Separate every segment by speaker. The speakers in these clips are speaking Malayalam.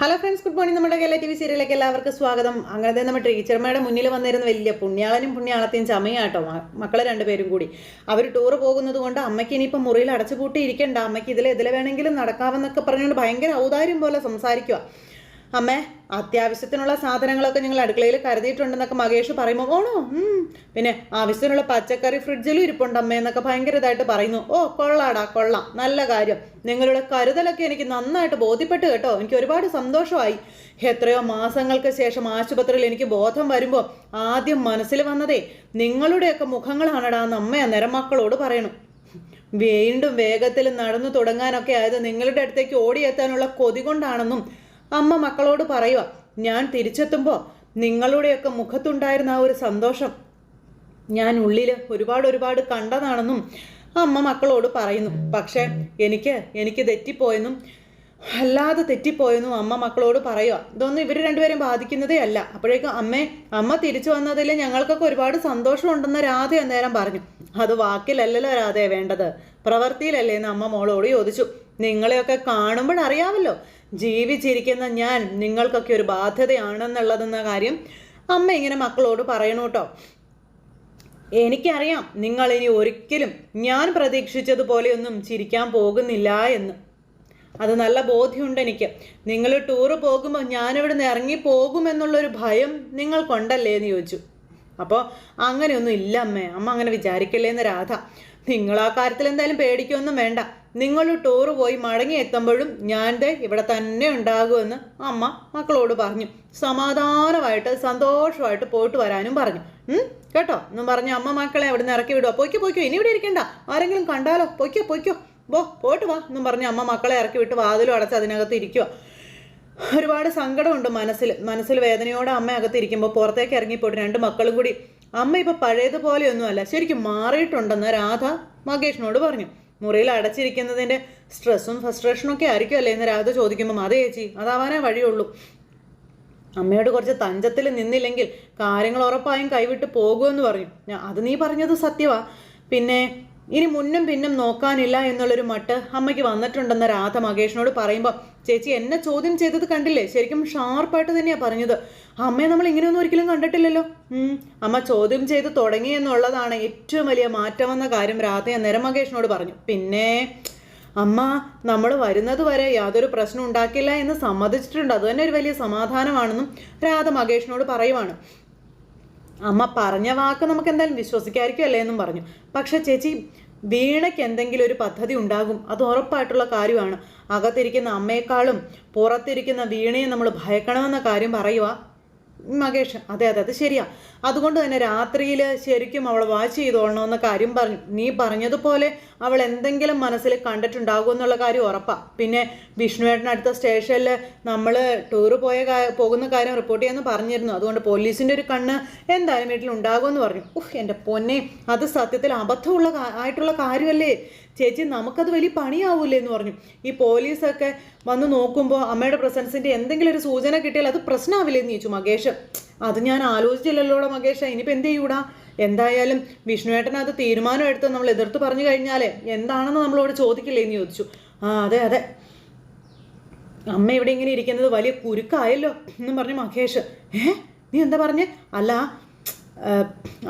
Speaker 1: ഹലോ ഫ്രണ്ട്സ് ഗുഡ് മോർണിംഗ് നമ്മുടെ കേരള ടി വി സീരിയലിലേക്ക് എല്ലാവർക്കും സ്വാഗതം. അങ്ങനത്തെ നമ്മുടെ ടീച്ചർമാരുടെ മുന്നിൽ വന്നിരുന്ന വലിയ പുണ്യാളനും പുണ്യാളത്തെയും ചമയാട്ടോ മക്കളെ രണ്ടുപേരും കൂടി. അവർ ടൂർ പോകുന്നത് കൊണ്ട് അമ്മയ്ക്ക് ഇനിയിപ്പോൾ മുറിയിൽ അടച്ചുപൂട്ടി ഇരിക്കണ്ട അമ്മയ്ക്ക് ഇതിൽ ഇതിൽ വേണമെങ്കിലും നടക്കാമെന്നൊക്കെ പറഞ്ഞുകൊണ്ട് ഭയങ്കര ഔദാര്യം പോലെ സംസാരിക്കുക അമ്മേ അത്യാവശ്യത്തിനുള്ള സാധനങ്ങളൊക്കെ ഞങ്ങൾ അടുക്കളയിൽ കരുതിയിട്ടുണ്ടെന്നൊക്കെ മകേഷ് പറയുമ്പോൾ ഓണോ. പിന്നെ ആവശ്യത്തിനുള്ള പച്ചക്കറി ഫ്രിഡ്ജിലും ഇരിപ്പുണ്ട് അമ്മേ എന്നൊക്കെ ഭയങ്കര ഇതായിട്ട് പറയുന്നു. ഓ കൊള്ളാടാ കൊള്ളാം. നല്ല കാര്യം. നിങ്ങളുടെ കരുതലൊക്കെ എനിക്ക് നന്നായിട്ട് ബോധ്യപ്പെട്ടു കേട്ടോ. എനിക്ക് ഒരുപാട് സന്തോഷമായി. എത്രയോ മാസങ്ങൾക്ക് ശേഷം ആശുപത്രിയിൽ എനിക്ക് ബോധം വരുമ്പോൾ ആദ്യം മനസ്സിൽ വന്നതേ നിങ്ങളുടെയൊക്കെ മുഖങ്ങളാണടാ എന്ന് അമ്മ അന്നേരം മക്കളോട് പറയണം. വീണ്ടും വേഗത്തിൽ നടന്നു തുടങ്ങാനൊക്കെ ആയത് നിങ്ങളുടെ അടുത്തേക്ക് ഓടിയെത്താനുള്ള കൊതി കൊണ്ടാണെന്നും അമ്മ മക്കളോട് പറയുക ഞാൻ തിരിച്ചെത്തുമ്പോൾ നിങ്ങളുടെയൊക്കെ മുഖത്തുണ്ടായിരുന്ന ആ ഒരു സന്തോഷം ഞാൻ ഉള്ളിൽ ഒരുപാട് ഒരുപാട് കണ്ടതാണെന്നും അമ്മ മക്കളോട് പറയുന്നു. പക്ഷേ എനിക്ക് എനിക്ക് തെറ്റിപ്പോയെന്നും അല്ലാതെ തെറ്റിപ്പോയെന്നും അമ്മ മക്കളോട് പറയുക ഇതൊന്നും ഇവർ രണ്ടുപേരും ബാധിക്കുന്നതേ അല്ല. അപ്പോഴേക്കും അമ്മേ അമ്മ തിരിച്ചു വന്നതിൽ ഞങ്ങൾക്കൊക്കെ ഒരുപാട് സന്തോഷമുണ്ടെന്ന് രാധ അന്നേരം പറഞ്ഞു. അത് വാക്കിലല്ലല്ലോ രാധയെ വേണ്ടത്. പ്രവൃത്തിയിലല്ലേ എന്ന് അമ്മ മോളോട് ചോദിച്ചു. നിങ്ങളെയൊക്കെ കാണുമ്പോഴറിയാമല്ലോ ജീവിച്ചിരിക്കുന്ന ഞാൻ നിങ്ങൾക്കൊക്കെ ഒരു ബാധ്യതയാണെന്നുള്ളതെന്ന കാര്യം അമ്മ ഇങ്ങനെ മക്കളോട് പറയണു കേട്ടോ. എനിക്കറിയാം നിങ്ങൾ ഇനി ഒരിക്കലും ഞാൻ പ്രതീക്ഷിച്ചതുപോലെയൊന്നും ചിരിക്കാൻ പോകുന്നില്ല എന്ന്. അത് നല്ല ബോധ്യമുണ്ട് എനിക്ക്. നിങ്ങൾ ടൂറ് പോകുമ്പോൾ ഞാനിവിടുന്ന് ഇറങ്ങി പോകുമെന്നുള്ളൊരു ഭയം നിങ്ങൾക്കുണ്ടല്ലേ എന്ന് ചോദിച്ചു. അപ്പോൾ അങ്ങനെയൊന്നും ഇല്ല അമ്മേ. അമ്മ അങ്ങനെ വിചാരിക്കല്ലേ എന്ന് രാധ. നിങ്ങൾ ആ കാര്യത്തിൽ എന്തായാലും പേടിക്കൊന്നും വേണ്ട. നിങ്ങൾ ടൂർ പോയി മടങ്ങി എത്തുമ്പോഴും ഞാൻ ദേ ഇവിടെ തന്നെ ഉണ്ടാകുമെന്ന് അമ്മ മക്കളോട് പറഞ്ഞു. സമാധാനമായിട്ട് സന്തോഷമായിട്ട് പോയിട്ട് വരാനും പറഞ്ഞു. കേട്ടോ? എന്നും പറഞ്ഞു അമ്മ മക്കളെ അവിടെ നിന്ന് ഇറക്കി വിടുക പൊയ്ക്കോ പൊയ്ക്കോ. ഇനി ഇവിടെ ഇരിക്കണ്ട. ആരെങ്കിലും കണ്ടാലോ? പൊയ്ക്കോ പൊയ്ക്കോ. ബോ പോയിട്ട് വാ. എന്നും പറഞ്ഞു അമ്മ മക്കളെ ഇറക്കി വിട്ട് വാതിലും അടച്ച് അതിനകത്ത് ഇരിക്കുക ഒരുപാട് സങ്കടമുണ്ട് മനസ്സിൽ. മനസ്സിൽ വേദനയോടെ അമ്മ അകത്തിരിക്കുമ്പോൾ പുറത്തേക്ക് ഇറങ്ങിപ്പോയിട്ട് രണ്ട് മക്കളും കൂടി അമ്മ ഇപ്പൊ പഴയതുപോലെയൊന്നുമല്ല. ശരിക്കും മാറിയിട്ടുണ്ടെന്ന് രാധ മകേഷിനോട് പറഞ്ഞു. മുറിയിൽ അടച്ചിരിക്കുന്നതിന്റെ സ്ട്രെസ്സും ഫ്രസ്ട്രേഷനും ഒക്കെ ആയിരിക്കും അല്ലേ എന്ന് രാധ ചോദിക്കുമ്പോൾ അതേ ചേച്ചി അതാവാനേ വഴിയുള്ളൂ. അമ്മയോട് കുറച്ച് തഞ്ചത്തിൽ നിന്നില്ലെങ്കിൽ കാര്യങ്ങൾ ഉറപ്പായും കൈവിട്ട് പോകുമെന്ന് പറഞ്ഞു. അത് നീ പറഞ്ഞത് സത്യവാ. പിന്നെ ഇനി മുന്നും പിന്നും നോക്കാനില്ല എന്നുള്ളൊരു മട്ട് അമ്മയ്ക്ക് വന്നിട്ടുണ്ടെന്ന് രാധ മകേഷിനോട് പറയുമ്പോൾ ചേച്ചി എന്നെ ചോദ്യം ചെയ്തത് കണ്ടില്ലേ? ശരിക്കും ഷാർപ്പായിട്ട് തന്നെയാണ് പറഞ്ഞത്. അമ്മയെ നമ്മൾ ഇങ്ങനെയൊന്നും ഒരിക്കലും കണ്ടിട്ടില്ലല്ലോ. അമ്മ ചോദ്യം ചെയ്ത് തുടങ്ങി എന്നുള്ളതാണ് ഏറ്റവും വലിയ മാറ്റമെന്ന കാര്യം രാധ അന്നേരം മകേഷിനോട് പറഞ്ഞു. പിന്നെ അമ്മ നമ്മൾ വരുന്നത് വരെ യാതൊരു പ്രശ്നം ഉണ്ടാക്കില്ല എന്ന് സമ്മതിച്ചിട്ടുണ്ട്. അതുതന്നെ ഒരു വലിയ സമാധാനമാണെന്നും രാധ മകേഷിനോട് പറയുവാണ്. അമ്മ പറഞ്ഞ വാക്ക് നമുക്ക് എന്തായാലും വിശ്വസിക്കായിരിക്കും അല്ലേ എന്നും പറഞ്ഞു. പക്ഷെ ചേച്ചി വീണയ്ക്ക് എന്തെങ്കിലും ഒരു പദ്ധതി ഉണ്ടാകും അത് ഉറപ്പായിട്ടുള്ള കാര്യമാണ്. അകത്തിരിക്കുന്ന അമ്മയെക്കാളും പുറത്തിരിക്കുന്ന വീണയെ നമ്മൾ ഭയക്കണമെന്ന കാര്യം പറയുക മകേഷ് അതെ അതെ അത് ശരിയാ. അതുകൊണ്ട് തന്നെ രാത്രിയിൽ ശരിക്കും അവൾ വാച്ച് ചെയ്തോളണമെന്ന കാര്യം പറഞ്ഞു നീ പറഞ്ഞതുപോലെ അവൾ എന്തെങ്കിലും മനസ്സിൽ കണ്ടിട്ടുണ്ടാകും എന്നുള്ള കാര്യം ഉറപ്പാ. പിന്നെ വിഷ്ണുവേട്ടൻ അടുത്ത സ്റ്റേഷനിൽ നമ്മൾ ടൂറ് പോയ പോകുന്ന കാര്യം റിപ്പോർട്ട് ചെയ്യാമെന്ന് പറഞ്ഞിരുന്നു. അതുകൊണ്ട് പോലീസിന്റെ ഒരു കണ്ണ് എന്തായാലും വീട്ടിൽ ഉണ്ടാകുമെന്ന് പറഞ്ഞു. ഉഹ് എന്റെ പൊന്നെ അത് സത്യത്തിൽ അബദ്ധമുള്ള ആയിട്ടുള്ള കാര്യമല്ലേ? ചേച്ചി നമുക്കത് വലിയ പണിയാവൂലേ എന്ന് പറഞ്ഞു. ഈ പോലീസൊക്കെ വന്ന് നോക്കുമ്പോൾ അമ്മയുടെ പ്രസൻസിന്റെ എന്തെങ്കിലും ഒരു സൂചന കിട്ടിയാൽ അത് പ്രശ്നമാവില്ലേ എന്ന് ചോദിച്ചു മകേഷ്. അത് ഞാൻ ആലോചിച്ചില്ലല്ലോടാ മകേഷ. ഇനിയിപ്പോൾ എന്ത് ചെയ്യൂടാ? എന്തായാലും വിഷ്ണുവേട്ടൻ അത് തീരുമാനം എടുത്ത് നമ്മൾ എതിർത്ത് പറഞ്ഞു കഴിഞ്ഞാലേ എന്താണെന്ന് നമ്മളോട് ചോദിക്കില്ലേ എന്ന് ചോദിച്ചു. ആ അതെ അതെ. അമ്മ ഇവിടെ ഇങ്ങനെ ഇരിക്കുന്നത് വലിയ കുരുക്കായല്ലോ എന്നും പറഞ്ഞു മഹേഷ് ഏ? നീ എന്താ പറഞ്ഞേ? അല്ല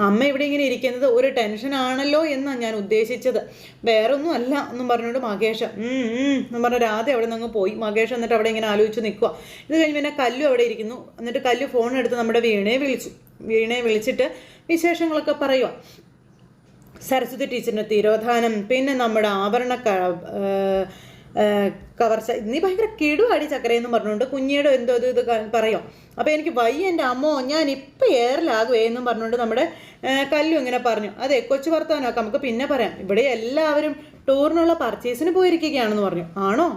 Speaker 1: അമ്മ ഇവിടെ ഇങ്ങനെ ഇരിക്കുന്നത് ഒരു ടെൻഷനാണല്ലോ എന്നാണ് ഞാൻ ഉദ്ദേശിച്ചത്. വേറൊന്നും അല്ല എന്നും പറഞ്ഞുകൊണ്ട് മകേഷ് എന്നും പറഞ്ഞ രാധ അവിടെ നിന്ന് പോയി. മകേഷ് എന്നിട്ട് അവിടെ ഇങ്ങനെ ആലോചിച്ച് നിൽക്കുക ഇത് കഴിഞ്ഞ് പിന്നെ കല്ലു അവിടെ ഇരിക്കുന്നു. എന്നിട്ട് കല്ലു ഫോൺ എടുത്ത് നമ്മുടെ വീണയെ വിളിച്ചു. വീണയെ വിളിച്ചിട്ട് വിശേഷങ്ങളൊക്കെ പറയുക സരസ്വതി ടീച്ചറിന്റെ തിരോധാനം പിന്നെ നമ്മുടെ ആഭരണ കവർച്ച നീ ഭയങ്കര കിടുവാടി ചക്കരയെന്നും പറഞ്ഞുകൊണ്ട് കുഞ്ഞിയുടെ എന്തോ ഇത് പറയാം. അപ്പോൾ എനിക്ക് വയ്യ എന്റെ അമ്മോ ഞാൻ ഇപ്പം ഏറിലാകുവേ എന്നും പറഞ്ഞുകൊണ്ട് നമ്മുടെ കല്ലു ഇങ്ങനെ പറഞ്ഞു. അതെ കൊച്ചു വർത്താനമൊക്കെ നമുക്ക് പിന്നെ പറയാം. ഇവിടെ എല്ലാവരും ടൂറിനുള്ള പർച്ചേസിന് പോയിരിക്കുകയാണെന്ന് പറഞ്ഞു. ആണോ.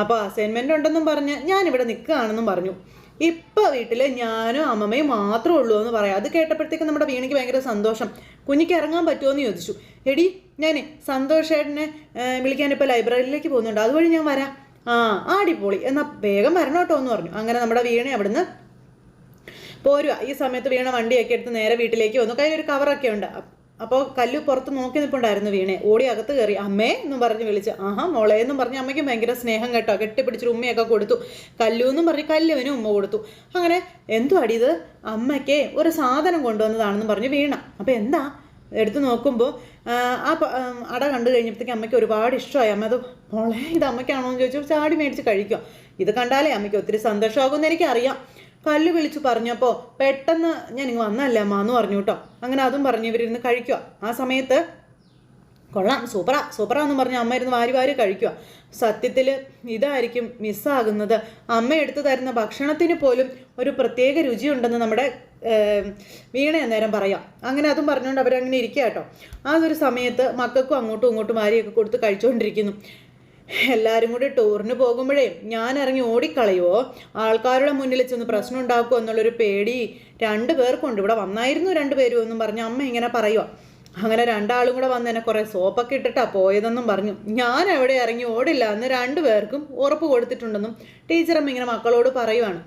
Speaker 1: അപ്പോൾ അസൈൻമെന്റ് ഉണ്ടെന്നും പറഞ്ഞ് ഞാനിവിടെ നിൽക്കുകയാണെന്നും പറഞ്ഞു. ഇപ്പം വീട്ടിൽ ഞാനും അമ്മമ്മയും മാത്രമേ ഉള്ളൂ എന്ന് പറയാം. അത് കേട്ടപ്പോഴത്തേക്ക് നമ്മുടെ വീണയ്ക്ക് ഭയങ്കര സന്തോഷം. കുഞ്ഞിക്ക് ഇറങ്ങാൻ പറ്റുമോ എന്ന് ചോദിച്ചു. എടി ഞാൻ സന്തോഷേട്ടനെ വിളിക്കാൻ ഇപ്പോൾ ലൈബ്രറിയിലേക്ക് പോകുന്നുണ്ട്. അതുവഴി ഞാൻ വരാം. ആ ആടിപ്പൊളി എന്നാൽ വേഗം വരണം കേട്ടോ എന്ന് പറഞ്ഞു. അങ്ങനെ നമ്മുടെ വീണ അവിടുന്ന് പോരുക ഈ സമയത്ത് വീണ വണ്ടിയൊക്കെ എടുത്ത് നേരെ വീട്ടിലേക്ക് വന്നു. കയ്യിലൊരു കവറൊക്കെ ഉണ്ട്. അപ്പോൾ കല്ല് പുറത്ത് നോക്കി നിൽപ്പുണ്ടായിരുന്നു വീണെ. ഓടി അകത്ത് കയറി അമ്മേ എന്നും പറഞ്ഞ് വിളിച്ച് ആഹാ മോളെ എന്നും പറഞ്ഞ് അമ്മയ്ക്ക് ഭയങ്കര സ്നേഹം കേട്ടോ. കെട്ടിപ്പിടിച്ചൊരു ഉമ്മയൊക്കെ കൊടുത്തു. കല്ലു എന്നും പറഞ്ഞ് കല്ലുവിനും ഉമ്മ കൊടുത്തു. അങ്ങനെ എന്തു അടിയത് അമ്മയ്ക്ക് ഒരു സാധനം കൊണ്ടുവന്നതാണെന്ന് പറഞ്ഞ് വീണ. അപ്പോൾ എന്താ? എടുത്തു നോക്കുമ്പോൾ ആ, അട കണ്ടു കഴിഞ്ഞപ്പോഴത്തേക്ക് അമ്മയ്ക്ക് ഒരുപാട് ഇഷ്ടമായി. അമ്മ അത് മോളെ ഇത് അമ്മയ്ക്കാണോ എന്ന് ചോദിച്ചു ചാടി മേടിച്ച് കഴിക്കും ഇത് കണ്ടാലേ അമ്മയ്ക്ക് ഒത്തിരി സന്തോഷമാകുമെന്ന് എനിക്കറിയാം. കല്ല് വിളിച്ചു പറഞ്ഞപ്പോൾ പെട്ടെന്ന് ഞാൻ ഇങ്ങ് വന്നല്ല അമ്മ എന്ന് പറഞ്ഞു കേട്ടോ. അങ്ങനെ അതും പറഞ്ഞ് ഇവരിരുന്ന് കഴിക്കുക ആ സമയത്ത് കൊള്ളാം സൂപ്പറാ എന്ന് പറഞ്ഞ് അമ്മ ഇരുന്ന് വാരി വാരി കഴിക്കുക സത്യത്തിൽ ഇതായിരിക്കും മിസ്സാകുന്നത് അമ്മ എടുത്തു തരുന്ന ഭക്ഷണത്തിന് പോലും ഒരു പ്രത്യേക രുചിയുണ്ടെന്ന് നമ്മുടെ വീണ അന്നേരം പറയാം. അങ്ങനെ അതും പറഞ്ഞുകൊണ്ട് അവരങ്ങനെ ഇരിക്കുക കേട്ടോ. ആ ഒരു സമയത്ത് മക്കൾക്കും അങ്ങോട്ടും ഇങ്ങോട്ടും വാരിയൊക്കെ കൊടുത്ത് കഴിച്ചുകൊണ്ടിരിക്കുന്നു എല്ലാവരും കൂടി ടൂറിന് പോകുമ്പോഴേ ഞാൻ ഇറങ്ങി ഓടിക്കളയുമോ ആൾക്കാരുടെ മുന്നിൽ ചെന്ന് പ്രശ്നം ഉണ്ടാക്കുമോ എന്നുള്ളൊരു പേടി രണ്ട് പേർക്കുണ്ട് ഇവിടെ വന്നായിരുന്നു രണ്ട് പേരും എന്നും പറഞ്ഞ് അമ്മ ഇങ്ങനെ പറയുക അങ്ങനെ രണ്ടാളും കൂടെ വന്ന് എന്നെ കുറേ സോപ്പൊക്കെ ഇട്ടിട്ടാ പോയതെന്നും പറഞ്ഞു. ഞാൻ എവിടെ ഇറങ്ങി ഓടില്ല എന്ന് രണ്ടു പേർക്കും ഉറപ്പ് കൊടുത്തിട്ടുണ്ടെന്നും ടീച്ചറമ്മ ഇങ്ങനെ മക്കളോട് പറയുവാണ്.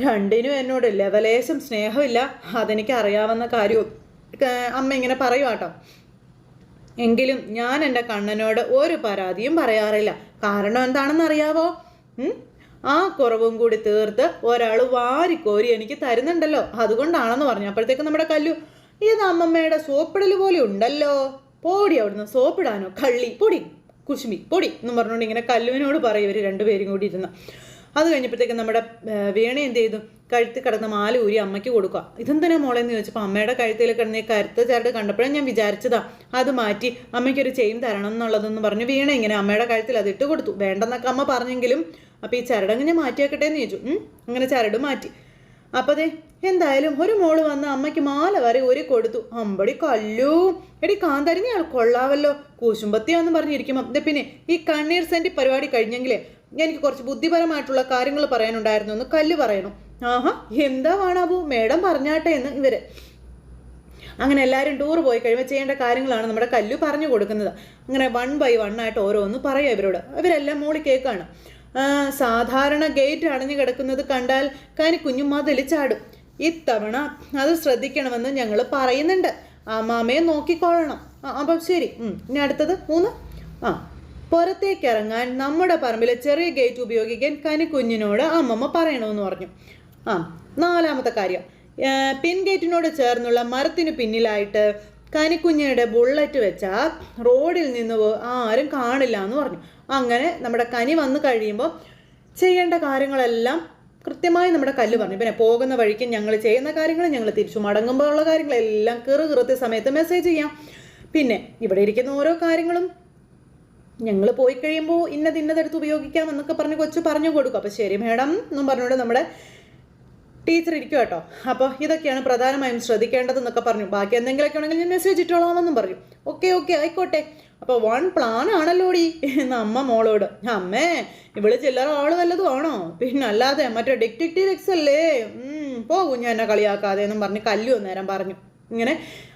Speaker 1: രണ്ടിനും എന്നോട് ലെവലേശം സ്നേഹമില്ല. അതെനിക്ക് അറിയാവുന്ന കാര്യവും അമ്മ ഇങ്ങനെ പറയുവാട്ടോ എങ്കിലും ഞാൻ എന്റെ കണ്ണനോട് ഒരു പരാതിയും പറയാറില്ല. കാരണം എന്താണെന്ന് അറിയാവോ ആ കുറവും കൂടി തീർത്ത് ഒരാൾ വാരിക്കോരി എനിക്ക് തരുന്നുണ്ടല്ലോ. അതുകൊണ്ടാണെന്ന് പറഞ്ഞു. അപ്പോഴത്തേക്ക് നമ്മുടെ കല്ലു ഇത് അമ്മമ്മയുടെ സോപ്പിടൽ പോലെ ഉണ്ടല്ലോ. പോടി അവിടുന്ന് സോപ്പിടാനോ? കള്ളി പൊടി കുശുമി പൊടി എന്ന് പറഞ്ഞുകൊണ്ട് ഇങ്ങനെ കല്ലുവിനോട് പറയും ഇവർ രണ്ടുപേരും കൂടി ഇരുന്ന്. അത് കഴിഞ്ഞപ്പോഴത്തേക്ക് നമ്മുടെ വീണ എന്ത് ചെയ്തു? കഴുത്തിൽ കിടന്ന മാല ഊരി അമ്മയ്ക്ക് കൊടുക്കുക. ഇതെന്തിനാ മോളെ? എന്ന് ചോദിച്ചപ്പോൾ അമ്മയുടെ കഴുത്തിൽ കിടന്ന കരുത്ത ചരട് കണ്ടപ്പോഴേ ഞാൻ വിചാരിച്ചതാ അത് മാറ്റി അമ്മയ്ക്കൊരു ചെയിൻ തരണം എന്നുള്ളതെന്ന് പറഞ്ഞു. വീണ ഇങ്ങനെ അമ്മയുടെ കഴുത്തിൽ അത് ഇട്ട് കൊടുത്തു. വേണ്ടെന്നൊക്കെ അമ്മ പറഞ്ഞെങ്കിലും അപ്പോൾ ഈ ചരട് അങ്ങനെ മാറ്റിയാക്കട്ടെ എന്ന് ചോദിച്ചു. അങ്ങനെ ചരട് മാറ്റി. അപ്പോൾ ദേ എന്തായാലും ഒരു മോൾ വന്ന് അമ്മയ്ക്ക് മാല വരെ ഒരു കൊടുത്തു. അമ്പടി കല്ലു. എടി കാന്തരിഞ്ഞ ആൾ കൊള്ളാവല്ലോ. കൂശുമ്പത്തിയാന്ന് പറഞ്ഞിരിക്കുമ്പോൾ പിന്നെ ഈ കണ്ണീർ സെന്റി പരിപാടി കഴിഞ്ഞെങ്കിലേ എനിക്ക് കുറച്ച് ബുദ്ധിപരമായിട്ടുള്ള കാര്യങ്ങൾ പറയാനുണ്ടായിരുന്നു എന്ന് കല്ല് പറയണം. ആഹാ എന്താ വേണാബു മേഡം പറഞ്ഞാട്ടെ എന്ന് ഇവർ. അങ്ങനെ എല്ലാവരും ടൂർ പോയി കഴിയുമ്പോൾ ചെയ്യേണ്ട കാര്യങ്ങളാണ് നമ്മുടെ കല്ലു പറഞ്ഞു കൊടുക്കുന്നത്. അങ്ങനെ വൺ ബൈ വൺ ആയിട്ട് ഓരോന്ന് പറയാം ഇവരോട്. ഇവരെല്ലാം മോളി കേൾക്കാണ്. സാധാരണ ഗേറ്റ് അടഞ്ഞു കിടക്കുന്നത് കണ്ടാൽ കനി കുഞ്ഞു മതിൽ ചാടും. ഇത്തവണ അത് ശ്രദ്ധിക്കണമെന്ന് ഞങ്ങൾ പറയുന്നുണ്ട്. അമ്മാമയെ നോക്കിക്കൊള്ളണം. അപ്പം ശരി. ഇനി അടുത്തത് മൂന്ന്. ആ പുറത്തേക്ക് ഇറങ്ങാൻ നമ്മുടെ പറമ്പിലെ ചെറിയ ഗേറ്റ് ഉപയോഗിക്കാൻ കനിക്കുഞ്ഞിനോട് അമ്മമ്മ പറയണമെന്ന് പറഞ്ഞു. ആ നാലാമത്തെ കാര്യം. പിൻഗേറ്റിനോട് ചേർന്നുള്ള മരത്തിന് പിന്നിലായിട്ട് കനിക്കുഞ്ഞിയുടെ ബുള്ളറ്റ് വെച്ചാൽ റോഡിൽ നിന്ന് ആരും കാണില്ല എന്ന് പറഞ്ഞു. അങ്ങനെ നമ്മുടെ കനി വന്നു കഴിയുമ്പോൾ ചെയ്യേണ്ട കാര്യങ്ങളെല്ലാം കൃത്യമായി നമ്മുടെ കല്ല് പറഞ്ഞു. പിന്നെ പോകുന്ന വഴിക്ക് ഞങ്ങൾ ചെയ്യുന്ന കാര്യങ്ങൾ ഞങ്ങൾ തിരിച്ചു മടങ്ങുമ്പോൾ ഉള്ള കാര്യങ്ങളെല്ലാം കീറ് കൃത്യ സമയത്ത് മെസ്സേജ് ചെയ്യാം. പിന്നെ ഇവിടെ ഇരിക്കുന്ന ഓരോ കാര്യങ്ങളും ഞങ്ങൾ പോയി കഴിയുമ്പോൾ ഇന്നത് ഇന്നതെടുത്ത് ഉപയോഗിക്കാം എന്നൊക്കെ പറഞ്ഞ് കൊച്ചു പറഞ്ഞു കൊടുക്കും. അപ്പോൾ ശരി മേഡം എന്നും പറഞ്ഞുകൊണ്ട് നമ്മുടെ ടീച്ചർ ഇരിക്കും കേട്ടോ. അപ്പോൾ ഇതൊക്കെയാണ് പ്രധാനമായും ശ്രദ്ധിക്കേണ്ടതെന്നൊക്കെ പറഞ്ഞു. ബാക്കി എന്തെങ്കിലുമൊക്കെ ഉണ്ടെങ്കിൽ ഞാൻ മെസ്സേജ് ഇട്ടോളാമെന്നും പറഞ്ഞു. ഓക്കെ ഓക്കെ ആയിക്കോട്ടെ. അപ്പോൾ വൺ പ്ലാൻ ആണല്ലോടി. എന്ന് അമ്മ മോളോട് അമ്മേ ഇവൾ ചില്ലറ ആൾ വല്ലതും ആണോ? പിന്നെ അല്ലാതെ മറ്റേ ഡിക്റ്റിക്റ്റീവ് എക്സ് അല്ലേ? പോകും ഞാൻ എന്നെ കളിയാക്കാതെ എന്നും പറഞ്ഞ് കല്ലു നേരം പറഞ്ഞു. ഇങ്ങനെ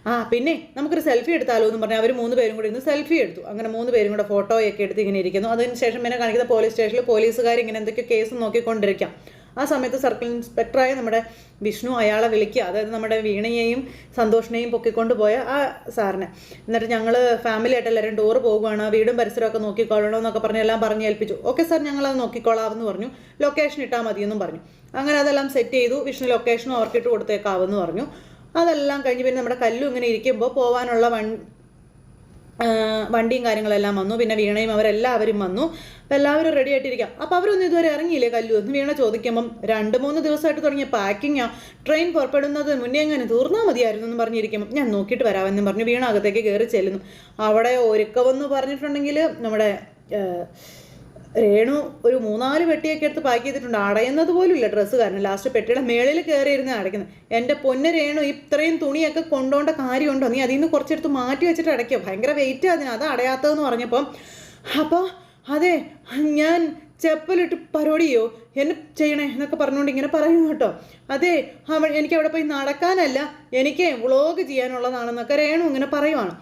Speaker 1: ആ പിന്നെ നമുക്കൊരു സെൽഫി എടുത്താലോ എന്ന് പറഞ്ഞാൽ അവർ മൂന്ന് പേരും കൂടി ഇന്ന് സെൽഫി എടുത്തു. അങ്ങനെ മൂന്ന് പേരും കൂടെ ഫോട്ടോയൊക്കെ എടുത്ത് ഇങ്ങനെ ഇരിക്കുന്നു. അതിന് ശേഷം പിന്നെ കാണിക്കുന്ന പോലീസ് സ്റ്റേഷനിൽ പോലീസുകാർ ഇങ്ങനെ എന്തൊക്കെയോ കേസ് നോക്കിക്കൊണ്ടിരിക്കാം. ആ സമയത്ത് സർക്കിൾ ഇൻസ്പെക്ടറായ നമ്മുടെ വിഷ്ണു അയാളെ വിളിക്കുക അതായത് നമ്മുടെ വീണയെയും സന്തോഷിനെയും പൊക്കിക്കൊണ്ട് പോയ ആ സാറിനെ. എന്നിട്ട് ഞങ്ങൾ ഫാമിലി ആയിട്ട് എല്ലാവരും ടൂർ പോകുകയാണ് വീടും പരിസരമൊക്കെ നോക്കിക്കോളണം എന്നൊക്കെ പറഞ്ഞ് എല്ലാം പറഞ്ഞ് ഏൽപ്പിച്ചു. ഓക്കെ സാർ ഞങ്ങളത് നോക്കിക്കോളാമെന്ന് പറഞ്ഞു. ലൊക്കേഷൻ ഇട്ടാൽ മതിയെന്നും പറഞ്ഞു. അങ്ങനെ അതെല്ലാം സെറ്റ് ചെയ്തു. വിഷ്ണു ലൊക്കേഷനും അവർക്കിട്ട് കൊടുത്തേക്കാവെന്ന് പറഞ്ഞു. അതെല്ലാം കഴിഞ്ഞ് പിന്നെ നമ്മുടെ കല്ലു ഇങ്ങനെ ഇരിക്കുമ്പോൾ പോകാനുള്ള വൺ വണ്ടിയും കാര്യങ്ങളെല്ലാം വന്നു. പിന്നെ വീണയും അവരെല്ലാവരും വന്നു. അപ്പോൾ എല്ലാവരും റെഡി ആയിട്ടിരിക്കാം. അപ്പോൾ അവരൊന്നും ഇതുവരെ ഇറങ്ങിയില്ലേ കല്ലു? എന്ന് വീണ ചോദിക്കുമ്പം രണ്ട് മൂന്ന് ദിവസമായിട്ട് തുടങ്ങിയ പാക്കിങ്ങാ ട്രെയിൻ പുറപ്പെടുന്നത് മുന്നേ എങ്ങനെ തീർന്നാൽ മതിയായിരുന്നു എന്ന് പറഞ്ഞിരിക്കുമ്പോൾ ഞാൻ നോക്കിയിട്ട് വരാമെന്നും പറഞ്ഞു. വീണ അകത്തേക്ക് കയറി ചെല്ലുന്നു. അവിടെ ഒരുക്കമെന്ന് പറഞ്ഞിട്ടുണ്ടെങ്കിൽ നമ്മുടെ രേണു ഒരു മൂന്നാൽ പെട്ടിയൊക്കെ എടുത്ത് പാക്ക് ചെയ്തിട്ടുണ്ട്. അടയുന്നത് പോലും ഇല്ല ഡ്രസ്സ് കാരണം ലാസ്റ്റ് പെട്ടിയുടെ മേളിൽ കയറിയിരുന്ന് അടയ്ക്കുന്നത്. എന്റെ പൊന്ന് രേണു ഇത്രയും തുണിയൊക്കെ കൊണ്ടുപോകേണ്ട കാര്യമുണ്ടോ? നീ അതിൽ നിന്ന് കുറച്ചെടുത്ത് മാറ്റി വെച്ചിട്ട് അടയ്ക്കുക ഭയങ്കര വെയിറ്റ് അതിന്. അത് അടയാത്തതെന്ന് പറഞ്ഞപ്പം അപ്പോൾ അതെ ഞാൻ ചെപ്പലിട്ട് പരോടിയോ എന്നെ ചെയ്യണേ? എന്നൊക്കെ പറഞ്ഞുകൊണ്ട് ഇങ്ങനെ പറയുന്നു കേട്ടോ. അതെ അവൾ എനിക്ക് അവിടെ പോയി നടക്കാനല്ല എനിക്ക് വ്ളോഗ് ചെയ്യാനുള്ളതാണെന്നൊക്കെ രേണു ഇങ്ങനെ പറയുവാണ്.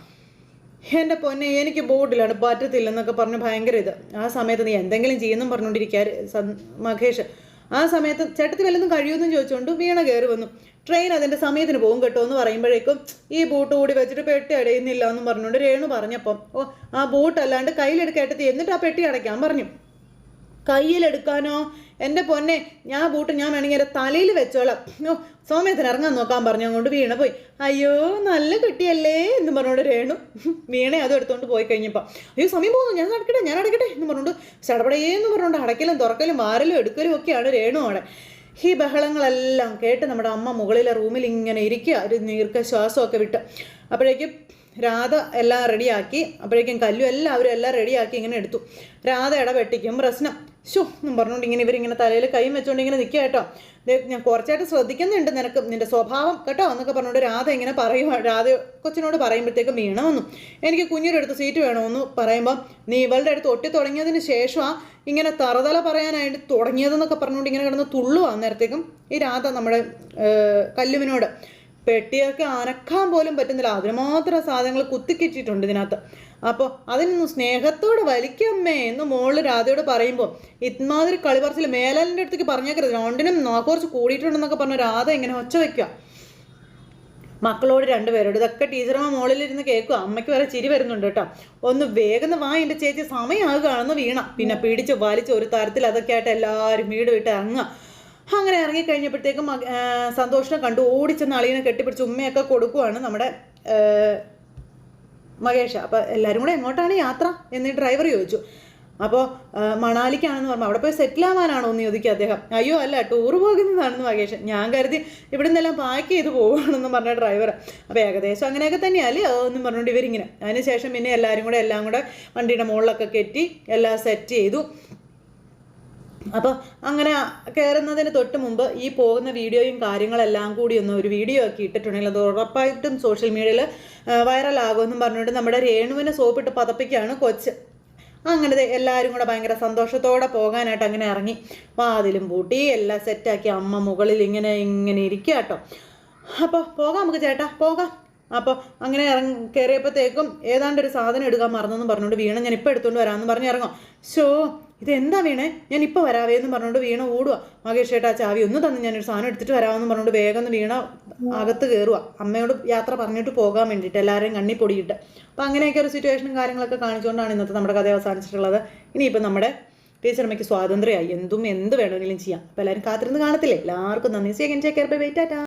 Speaker 1: എന്റെ പൊന്നെ എനിക്ക് ബോർഡിലാണ് പറ്റത്തില്ലെന്നൊക്കെ പറഞ്ഞ് ഭയങ്കര ഇത്. ആ സമയത്ത് നീ എന്തെങ്കിലും ചെയ്യുന്നു പറഞ്ഞുകൊണ്ടിരിക്കുക മഹേഷ്. ആ സമയത്ത് ചേട്ടത്തിൽ വല്ലതും കഴിയുമെന്നും ചോദിച്ചുകൊണ്ട് വീണ കയറി വന്നു. ട്രെയിൻ അതിന്റെ സമയത്തിന് പോകും കേട്ടോ എന്ന് പറയുമ്പോഴേക്കും ഈ ബൂട്ട് കൂടി വെച്ചിട്ട് പെട്ടി അടയുന്നില്ല എന്നും പറഞ്ഞുകൊണ്ട് രേണു പറഞ്ഞപ്പം ഓ ആ ബൂട്ട് അല്ലാണ്ട് കയ്യിലെടുക്കേട്ടത്തി എന്നിട്ട് ആ പെട്ടി അടയ്ക്കാൻ പറഞ്ഞു. കയ്യിലെടുക്കാനോ? എന്റെ പൊന്നെ ഞാൻ ബൂട്ട് ഞാൻ വേണമെങ്കിൽ എന്റെ തലയിൽ വെച്ചോളാം. ഓ സോമയത്തിന് ഇറങ്ങാൻ നോക്കാൻ പറഞ്ഞു. അങ്ങോട്ട് വീണ പോയി. അയ്യോ നല്ല കുട്ടിയല്ലേ എന്ന് പറഞ്ഞുകൊണ്ട് രേണു വീണ അതും എടുത്തുകൊണ്ട് പോയി കഴിഞ്ഞപ്പോൾ. അയ്യോ സമയം പോകുന്നു. ഞാൻ അടക്കട്ടെ ഞാൻ അടക്കട്ടെ എന്ന് പറഞ്ഞുകൊണ്ട് ചടപടയേന്ന് പറഞ്ഞുകൊണ്ട് അടക്കലും തുറക്കലും മാറലും എടുക്കലും ഒക്കെയാണ് രേണു അവിടെ. ഈ ബഹളങ്ങളെല്ലാം കേട്ട് നമ്മുടെ അമ്മ മുകളിലെ റൂമിൽ ഇങ്ങനെ ഇരിക്കുക. ഒരു നീർക്ക ശ്വാസമൊക്കെ വിട്ട്. അപ്പോഴേക്കും രാധ എല്ലാം റെഡിയാക്കി അപ്പോഴേക്കും കല്ലു എല്ലാവരും എല്ലാം റെഡിയാക്കി ഇങ്ങനെ എടുത്തു. രാധ ഇടപെട്ടിക്കും പ്രശ്നം. ഷോ എന്നും പറഞ്ഞുകൊണ്ട് ഇങ്ങനെ ഇവരിങ്ങനെ തലയിൽ കൈയും വെച്ചുകൊണ്ട് ഇങ്ങനെ നിൽക്കുക കേട്ടോ. ഞാൻ കുറച്ചായിട്ട് ശ്രദ്ധിക്കുന്നുണ്ട് നിനക്ക്. നിന്റെ സ്വഭാവം കേട്ടോ എന്നൊക്കെ പറഞ്ഞുകൊണ്ട് രാധ ഇങ്ങനെ പറയും രാധ കൊച്ചിനോട് പറയുമ്പോഴത്തേക്കും വീണമെന്നും എനിക്ക് കുഞ്ഞിന്റെ അടുത്ത് സീറ്റ് വേണമെന്ന് പറയുമ്പോൾ നീ ഇവളുടെ അടുത്ത് ഒട്ടി തുടങ്ങിയതിന് ശേഷമാണ് ഇങ്ങനെ തറതല പറയാനായിട്ട് തുടങ്ങിയതെന്നൊക്കെ പറഞ്ഞുകൊണ്ട് ഇങ്ങനെ കിടന്ന് തുള്ളുവാ നേരത്തേക്കും ഈ രാധ നമ്മുടെ കല്ലുവിനോട്. പെട്ടിയൊക്കെ അനക്കാൻ പോലും പറ്റുന്നില്ല. അതിന് മാത്രം സാധനങ്ങൾ കുത്തിക്കിട്ടിട്ടുണ്ട് ഇതിനകത്ത്. അപ്പോൾ അതിനൊന്ന് സ്നേഹത്തോടെ വലിക്കമ്മേ എന്ന് മോൾ രാധയോട് പറയുമ്പോൾ ഇമാതിരി കളിപറച്ചിൽ മേലാലിന്റെ അടുത്തേക്ക് പറഞ്ഞേക്കരുത്. രണ്ടിനും കുറച്ച് കൂടിയിട്ടുണ്ടെന്നൊക്കെ പറഞ്ഞ രാധ ഇങ്ങനെ ഒച്ച വയ്ക്കുക മക്കളോട് രണ്ടുപേരോട് ഇതൊക്കെ ടീച്ചറമ്മ മുകളിലിരുന്ന് കേൾക്കുക അമ്മയ്ക്ക് വരെ ചിരി വരുന്നുണ്ട് കേട്ടോ. ഒന്ന് വേഗം വാ എന്റെ ചേച്ചി സമയമാകുകയാണെന്ന് വീണ. പിന്നെ പിടിച്ച് വലിച്ച് ഒരു തരത്തിൽ അതൊക്കെ ആയിട്ട് എല്ലാവരും വീട് വിട്ട് ഇറങ്ങുക. അങ്ങനെ ഇറങ്ങിക്കഴിഞ്ഞപ്പോഴത്തേക്കും സന്തോഷം കണ്ടു. ഓടിച്ചെന്ന് അളിയനെ കെട്ടിപ്പിടിച്ച് ഉമ്മയൊക്കെ കൊടുക്കുവാണ് നമ്മുടെ മകേഷ് അപ്പോൾ എല്ലാവരും കൂടെ എങ്ങോട്ടാണ് യാത്ര? എന്ന് ഡ്രൈവർ ചോദിച്ചു. അപ്പോൾ മണാലിക്കാണെന്ന് പറഞ്ഞു. അവിടെ പോയി സെറ്റിൽ ആവാനാണോ എന്ന് ചോദിക്കുക അദ്ദേഹം. അയ്യോ അല്ല ടൂർ പോകുന്നതാണെന്ന് മകേഷ് ഞാൻ കരുതി ഇവിടെ നിന്നെല്ലാം പാക്ക് ചെയ്ത് പോവുകയാണെന്ന് പറഞ്ഞ ഡ്രൈവർ അപ്പോൾ ഏകദേശം അങ്ങനെയൊക്കെ തന്നെയല്ലേ? എന്നും പറഞ്ഞുകൊണ്ട് ഇവരിങ്ങനെ. അതിനുശേഷം പിന്നെ എല്ലാവരും കൂടെ എല്ലാം കൂടെ വണ്ടിയുടെ മുകളിലൊക്കെ കെട്ടി എല്ലാം സെറ്റ് ചെയ്തു. അപ്പോൾ അങ്ങനെ കയറുന്നതിന് തൊട്ട് മുമ്പ് ഈ പോകുന്ന വീഡിയോയും കാര്യങ്ങളെല്ലാം കൂടി ഒന്ന് ഒരു വീഡിയോ ഒക്കെ ഇട്ടിട്ടുണ്ടെങ്കിൽ അത് ഉറപ്പായിട്ടും സോഷ്യൽ മീഡിയയിൽ വൈറലാകുമെന്നും പറഞ്ഞുകൊണ്ട് നമ്മുടെ രേണുവിനെ സോപ്പിട്ട് പതപ്പിക്കുകയാണ് കൊച്ച്. അങ്ങനെ എല്ലാവരും കൂടെ ഭയങ്കര സന്തോഷത്തോടെ പോകാനായിട്ട് അങ്ങനെ ഇറങ്ങി. വാതിലും പൂട്ടി എല്ലാം സെറ്റാക്കി അമ്മ മുകളിൽ ഇങ്ങനെ ഇങ്ങനെ ഇരിക്കുക കേട്ടോ. അപ്പോൾ പോകാം നമുക്ക് ചേട്ടാ പോകാം. അപ്പോൾ അങ്ങനെ ഇറങ്ങി കയറിയപ്പോഴത്തേക്കും ഏതാണ്ട് ഒരു സാധനം എടുക്കാൻ മറന്നെന്ന് പറഞ്ഞുകൊണ്ട് വീണ ഞാൻ ഇപ്പോൾ എടുത്തുകൊണ്ട് വരാമെന്ന് പറഞ്ഞ് ഇറങ്ങും. ഷോ ഇതെന്താ വീണേ? ഞാൻ ഇപ്പോൾ വരാവേ എന്ന് പറഞ്ഞുകൊണ്ട് വീണ ഓടുക മകേഷ് ചേട്ടാ ചാവി ഒന്ന് തന്നെ ഞാനൊരു സാധനം എടുത്തിട്ട് വരാമെന്ന് പറഞ്ഞുകൊണ്ട് വേഗം വീണ അകത്ത് കയറുക അമ്മയോട് യാത്ര പറഞ്ഞിട്ട് പോകാൻ വേണ്ടിയിട്ട് എല്ലാവരെയും കണ്ണി പൊടിയിട്ട്. അപ്പോൾ അങ്ങനെയൊക്കെ ഒരു സിറ്റുവേഷനും കാര്യങ്ങളൊക്കെ കാണിച്ചുകൊണ്ടാണ് ഇന്നത്തെ നമ്മുടെ കഥ അവസാനിച്ചിട്ടുള്ളത്. ഇനിയിപ്പോൾ നമ്മുടെ ടീച്ചറമ്മയ്ക്ക് സ്വാതന്ത്ര്യമായി എന്തും എന്ത് വേണമെങ്കിലും ചെയ്യാം. അപ്പോൾ എല്ലാവരും കാത്തിരുന്ന് കാണത്തില്ലേ? എല്ലാവർക്കും നന്ദി. സി അഗൻ ചേക്കർ ബൈ ബൈ ടാറ്റാ